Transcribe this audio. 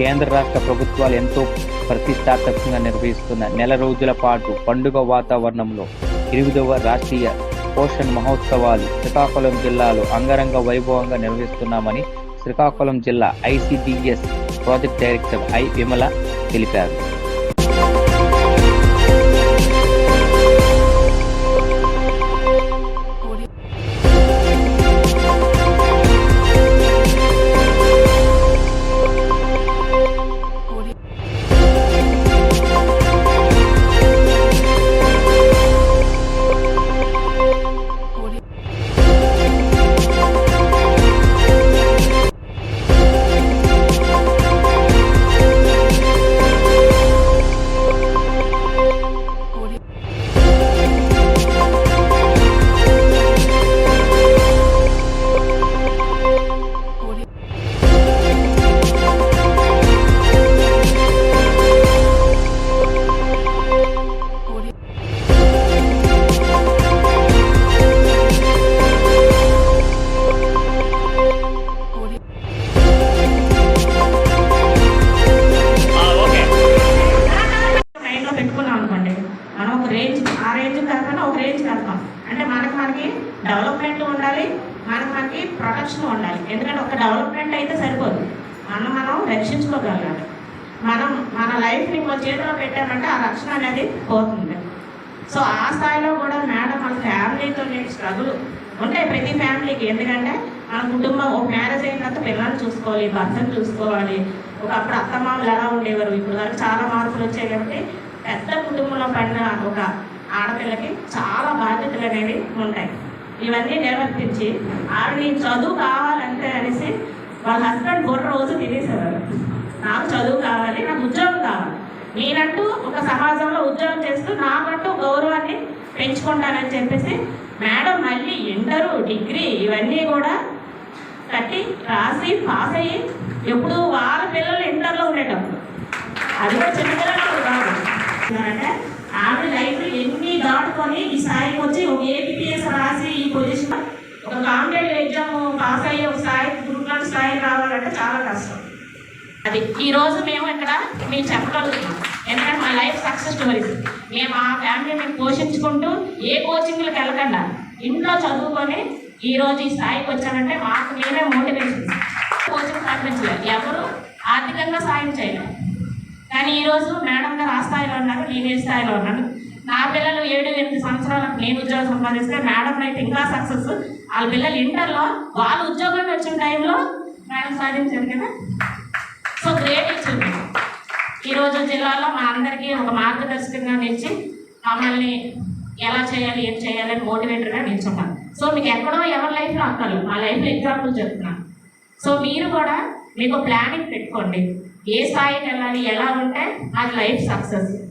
కేంద్ర రాష్ట్ర ప్రభుత్వాలు ఎంతో ప్రతిష్టాత్మకంగా నిర్వహిస్తున్న నెల రోజుల పాటు పండుగ వాతావరణంలో ఎనిమిదవ రాష్ట్రీయ పోషణ్ మహోత్సవాలు శ్రీకాకుళం జిల్లాలో అంగరంగ వైభవంగా నిర్వహిస్తున్నామని శ్రీకాకుళం జిల్లా ICDS project director I Vimala తెలిపారు. మనకి డెవలప్మెంట్ ఉండాలి మనకి మనకి ప్రొటెక్షన్ ఉండాలి. ఎందుకంటే ఒక డెవలప్మెంట్ అయితే సరిపోదు. మనం మనం రక్షించుకోగలగాలి. మనం మన లైఫ్ని మన చేతిలో పెట్టామంటే ఆ రక్షణ అనేది పోతుంది. సో ఆ స్థాయిలో కూడా మేడం మన ఫ్యామిలీతో స్ట్రగుల్ ఉంటాయి ప్రతి ఫ్యామిలీకి ఎందుకంటే మన కుటుంబం ఒక మ్యారేజ్ అయిన తర్వాత పిల్లల్ని చూసుకోవాలి భర్తను చూసుకోవాలి. ఒకప్పుడు అత్తమామలు ఎలా ఉండేవారు? ఇప్పుడు వరకు చాలా మార్పులు వచ్చాయి కాబట్టి పెద్ద కుటుంబంలో పడిన ఒక ఆడపిల్లకి చాలా బాధ్యతలు అనేవి ఉంటాయి. ఇవన్నీ నిర్వర్తించి ఆవిడ చదువు కావాలంటే అనేసి వాళ్ళ హస్బెండ్ గుర్ర రోజు తినేసేవారు. నాకు చదువు కావాలి నాకు ఉద్యోగం కావాలి. నేనంటూ ఒక సమాజంలో ఉద్యోగం చేస్తూ నాకంటూ గౌరవాన్ని పెంచుకుంటానని చెప్పేసి మేడం మళ్ళీ ఇంటరు డిగ్రీ ఇవన్నీ కూడా కట్టి రాసి పాస్ అయ్యి ఎప్పుడు వాళ్ళ పిల్లలు ఇంటర్లో ఉండేటప్పుడు. అది కూడా చిన్నపిల్లలు కాదు. అంటే ఎన్ని ఈ స్థాయికి వచ్చి ఒక ఏపీఎస్ రాసి ఈ పొజిషన్ ఒక కాంపిటేటివ్ ఎగ్జామ్ పాస్ అయ్యే ఒక స్థాయి గురుకుల స్థాయి రావాలంటే చాలా కష్టం. అది ఈరోజు మేము ఇక్కడ మేము చెప్పగలుగుతున్నాం. ఎందుకంటే మా లైఫ్ సక్సెస్ స్టోరీస్. మేము ఆ ఫ్యామిలీ మేము పోషించుకుంటూ ఏ కోచింగ్లకు వెళ్ళకుండా ఇంట్లో చదువుకొని ఈరోజు ఈ స్థాయికి వచ్చానంటే మాకు నేనే మోటివేషన్ కోచింగ్ ప్రకటించలేదు ఎవరు ఆర్థికంగా సాయం చేయలేదు. కానీ ఈరోజు మేడం గారు ఆ స్థాయిలో ఉన్నారు నేను ఏ స్థాయిలో ఉన్నాను నా పిల్లలు ఏడు ఎనిమిది సంవత్సరాలకు నేను ఉద్యోగం సంపాదిస్తే మేడం అయితే ఇంకా సక్సెస్ వాళ్ళ పిల్లలు ఇంటర్లో వాళ్ళు ఉద్యోగం వచ్చిన టైంలో మేడం సాధించారు కదా? సో గ్రేట్ ఇచ్చింది ఈరోజు జిల్లాలో మా అందరికీ ఒక మార్గదర్శకంగా నిలిచి మమ్మల్ని ఎలా చేయాలి ఏం చేయాలి అని మోటివేటర్గా నిల్చున్నాను సో మీకు ఎక్కడో ఎవరి లైఫ్లో అక్కర్లేదు మా లైఫ్లో ఎగ్జాంపుల్ చెప్తున్నాను సో మీరు కూడా మీకు ప్లానింగ్ పెట్టుకోండి. ఏ స్థాయికి వెళ్ళాలి ఎలా ఉంటే అది లైఫ్ సక్సెస్